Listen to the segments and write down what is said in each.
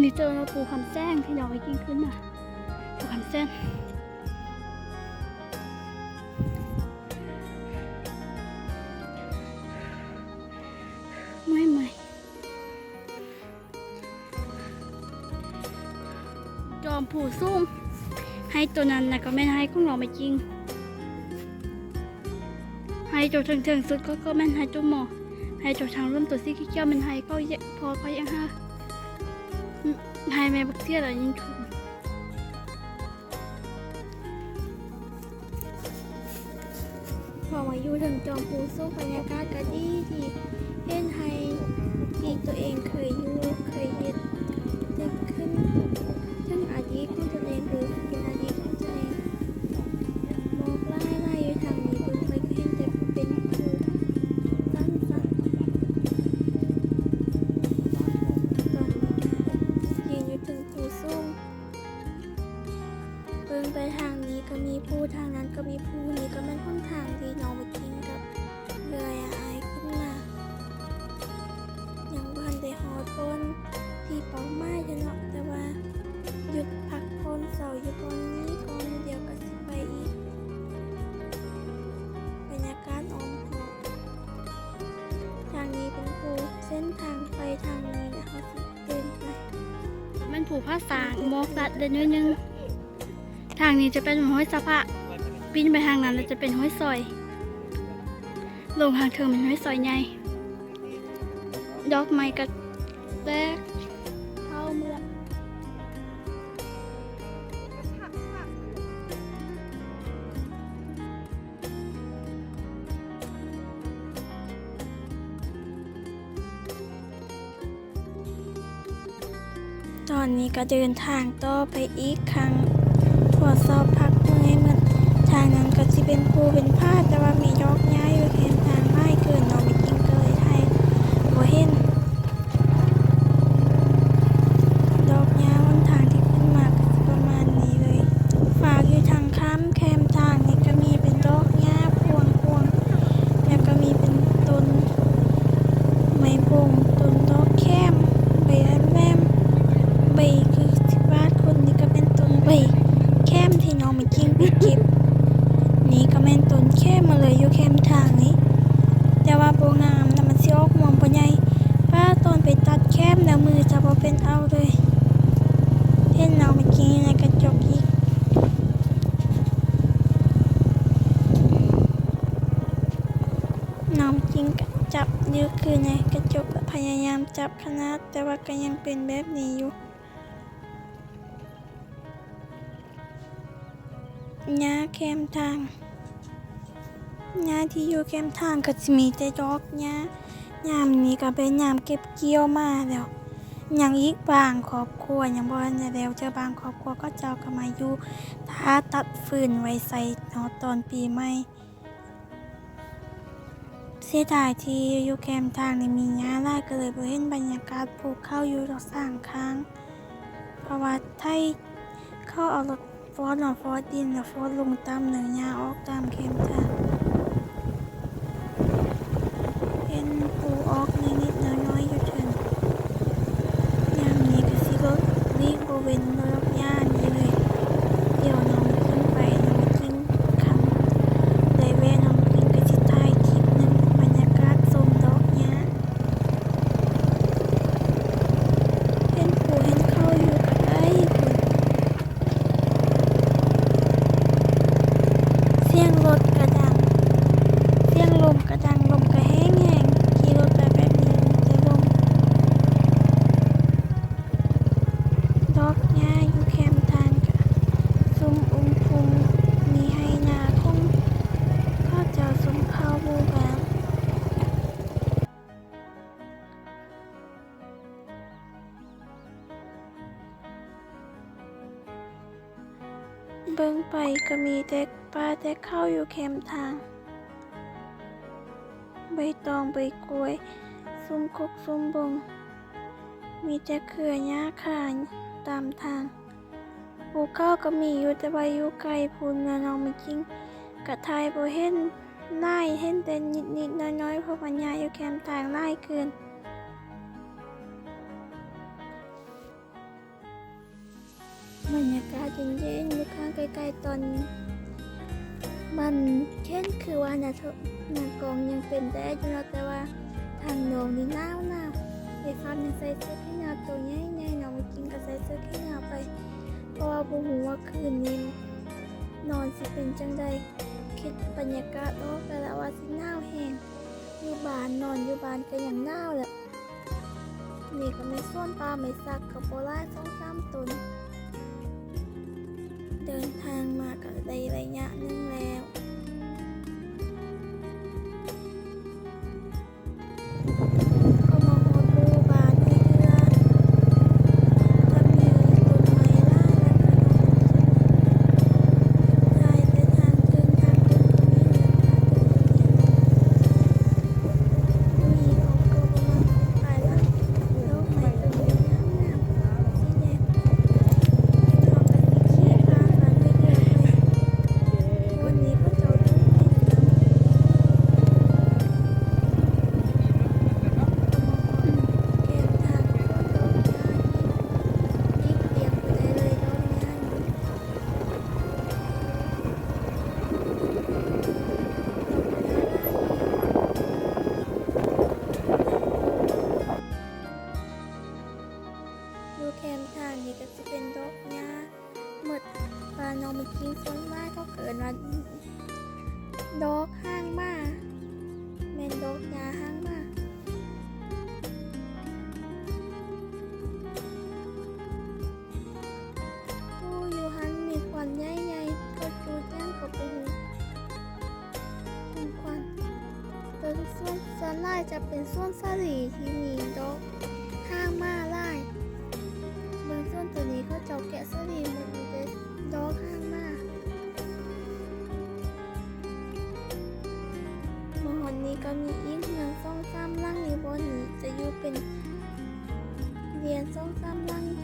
นี่เจอเราปูคำแซงที่เราไปกินขึ้นมาปูคำแซงไม่ไม่จอมผูซุ่มให้ตัวนั้นนะก็ไม่ให้ของเราไม่จริง ให้ตัวถึงถึงๆสุดก็ก็แม่นให้ตัวหมอให้ตัวทางเริ่มตัวซี่ขี้เกียวมันให้ก็เยอพอก็ยังห้า อืมให้แม่บักเสียอะไรยิ่งถู ไปทางนี้ก็มีผู้ทางนั้นก็มีผู้นี้ก็แม่นค่อนทางที่น้องไปกินกับเรือายขึ้นมายังบ้านได้ฮอดบนที่เป้าหมายจะเนาะแต่ว่าหยุดพักพนเสาอยู่บนนี้ก่อนเดี๋ยวก็สิไปอีกบรรยากาศอ้อมหอทางนี้เป็นภูเส้นทางไปทางนี้นะเขาสิเดินไปมันผูกผ้าสางมอกสัตว์เดินนิดนึง ทางนี้จะเป็นห้อยสะพะปีนไปทางนั้นแล้วจะเป็นห้อยซอย ลงทางเทิงเป็นห้อยซอยใหญ่ดอกไม้กับแตกเข้าเมืองตอนนี้ก็เดินทางต่อไปอีกครั้ง วจสอบพักเมื่อยมันทางนั้นก็จะเป็นภูเป็นผ้าแต่ว่ามียอกย้ายอยู่แทนทางไม่เกิน จับขนาด แต่ว่าก็ยังเป็นแบบนี้อยู่หญ้าแคมทางหญ้าที่อยู่แคมทางก็จะมีแต่ดอกหญ้ายามนี้ก็เป็นยามเก็บเกี่ยวมาแล้วยังอีกบางครอบครัวยังบ่ทันได้แล้วเจอบางครอบครัวก็เจ้าก็มาอยู่ถ้าตัดฟืนไว้ใส่เนาะตอนปีใหม่ สียดายที่อยู่แคมทางในมีหญ้าไล่ก็เลยบ่เห็นบรรยากาศผูกเข้าอยู่ดอกสร้างค้างเพราะว่าไทยเข้าเอารถฟอสเนาะฟอสดินแล้วฟอสลงตามเนื้อหญ้าออกตามแคมทาง ก็มีแต่ป้าแต่เข้าอยู่แคมทาง ใบตองใบกล้วยซุ้มกกซุ้มบง มีแต่เครือหญ้าขานตามทางปลูกข้าวก็มีอยู่แต่ใบอยู่ไกลพูนแล้วน้องไม่จริงกะทายบ่เห็นไล่เห็นแต่นิดนิดๆน้อยๆเพราะมันยาอยู่แคมทางไล่เกิน บรรยากาศเย็นๆอยู่ข้างใกล้ๆตอน มันเช่นคือว่านะเถอะนากองยังเป็นแดดอยู่เนาะแต่ว่าทางโนองนี่หนาวหนาวไอ้ฟ้ายังใส่เสื้อแขนาวตัวใหญ่ๆเนาะมากินก็ใส่เสื้อแขนาวไป เพราะว่าบ่ฮู้ว่าคืนนี้นอนสิเป็นจังใดคิดบรรยากาศออกแต่ละว่าสิหนาวแฮงอยู่บ้านนอนอยู่บ้านก็ยังหนาวแหละนี่ก็มีส่วนปลาไม่ซักกับโบราณสองสามตน เดินทางมาก็ได้ระยะหนึงแล้ว ดอกห้างมาแมนดอกหญ้าห้างมาโอ้อยู่หันมีควันใหญ่ๆก็จูดย่างกับปูมีควันเป็นส่วนส่วนไล่จะเป็นส่วนสลีที่มี อหอนนี้ก็มีอีกเพียงสองสามล่างนี้บนนี้จะอยู่เป็นเรียนสองสามล่าง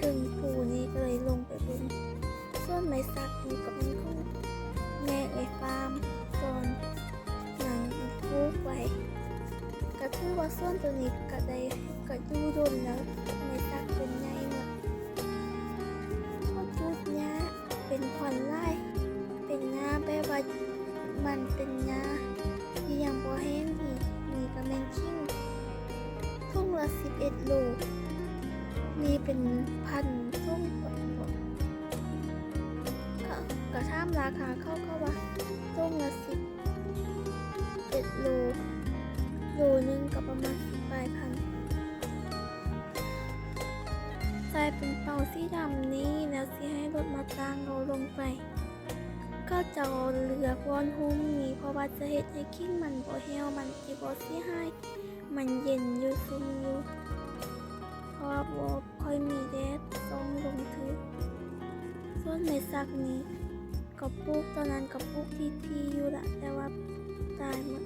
ถึงผู้นี้ก็เลยลงไปบิ่งส่วนไม้สักนี่ก็เป็นของแม่ไอ้ฟาร์มก่อนหนังรูปไว้ก็ถือว่าส่วนตัวนี้ก็ได้ก็ดูดนแล้วในตักเป็นไงหมดชอบพูดเนี้ยเป็นควันไล่เป็นงาแบบว่ามันเป็นงาที่ยังบ่แห้งอีกมีกระแมงคิ้งทุ่งละสิบเอ็ดโล มีเป็นพันทุ่งกก็กระท่ามราคาเข้าก็ว่าทุ่งละสิบเจ็ดโลโลนึงก็ประมาณสิบปลายพันใส่เป็นเป่าสีดำนี้แล้วสิให้รถมาตั้งเราลงไป ก็จะเอาเลือกวอนหุ้มนี้เพราะว่าจะเฮ็ดให้ขิ้งมันบ่เหี่ยวมันสิบ่สียหายมันเย็นอยู่ซุ่มอยู่ เพราะว่าบ่ค่อยมีแดดส่องลงทึกส่วนในซักนี้ก็ปลูกตอนนั้นก็ปลูกที่ที่อยู่ละแต่ว่าตายหมด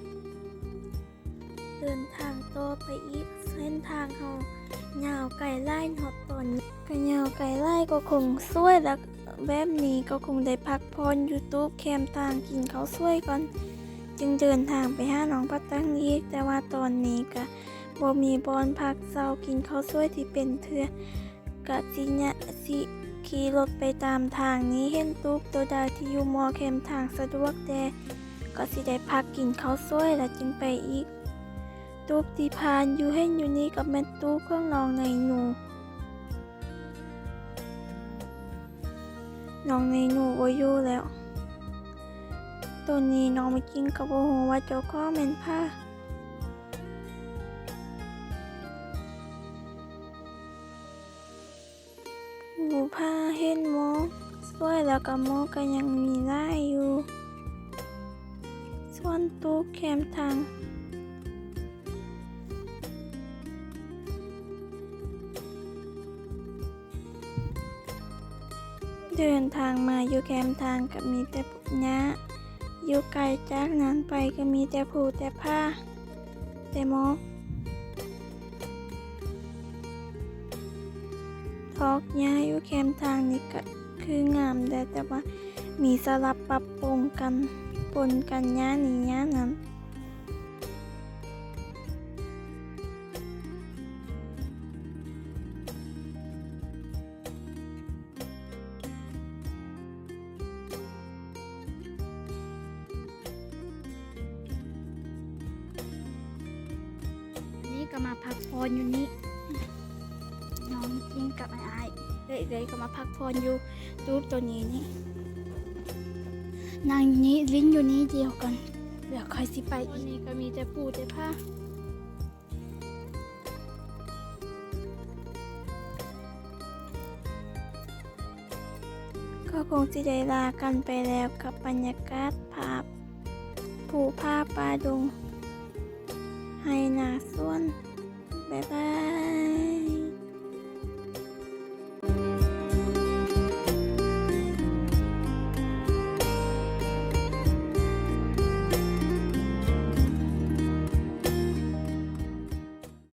เดินทางต่อไปอีกเส้นทางเขายาวไก่ไล่หอดตอนนี้ก็ยาวไก่ไล่ก็คงสวยแล้วแบบนี้ก็คงได้พักพรยูทูบแคมทางกินเขาวสวยก่อน จึงเดินทางไปหาน้องปัตตังอีกแต่ว่าตอนนี้ก็ บ่มีบอนพักเซากินข้าวสวยที่เป็นเถื่อกะสิญะสิขี่รถไปตามทางนี้เห็นตุ๊กตัวใดที่อยู่มอเข้มทางสะดวกแต่ก็สิได้พักกินข้าวซอยแล้วจึงไปอีกตุ๊กที่พานอยู่เห็นอยู่นี่กับแม่ตุ๊กเครื่องนองในหนูน้องในหนูบ่อยู่แล้ว ตัวนี้น้องมากินกับโอโหว่าเจ้าข้อแม่นผ้า สวยแล้วก็หมก็ยังมีไล่อยู่ ส่วนตู้แคมทางเดินทางมาอยู่แคมทางกับมีแต่หญ้าอยู่ไกลจากนั้นไปก็มีแต่ผูแต่ผ้า แต่หมอกทอกหญ้าอยู่แคมทางนี้ก็ คืองามแต่แต่ว่ามีสลับปรับปรุงกันปนกันหญ้านี้หญ้านั้นนี่ก็มาพักผ่อนอยู่นี่น้องกินกับไอ้ เลยเลยก็มาพักผ่อนอยู่รูปตัวนี้นี่นางอยู่นี้ลิ้นอยู่นี้เดียวกันเดี๋ยวค่อยสิไปอีกนี่ก็มีแต่ผูแต่ผ้าก็คงสิได้ลากันไปแล้วกับบรรยากาศภาพผูผ้าปลาดงให้นาส่วน บ๊ายบาย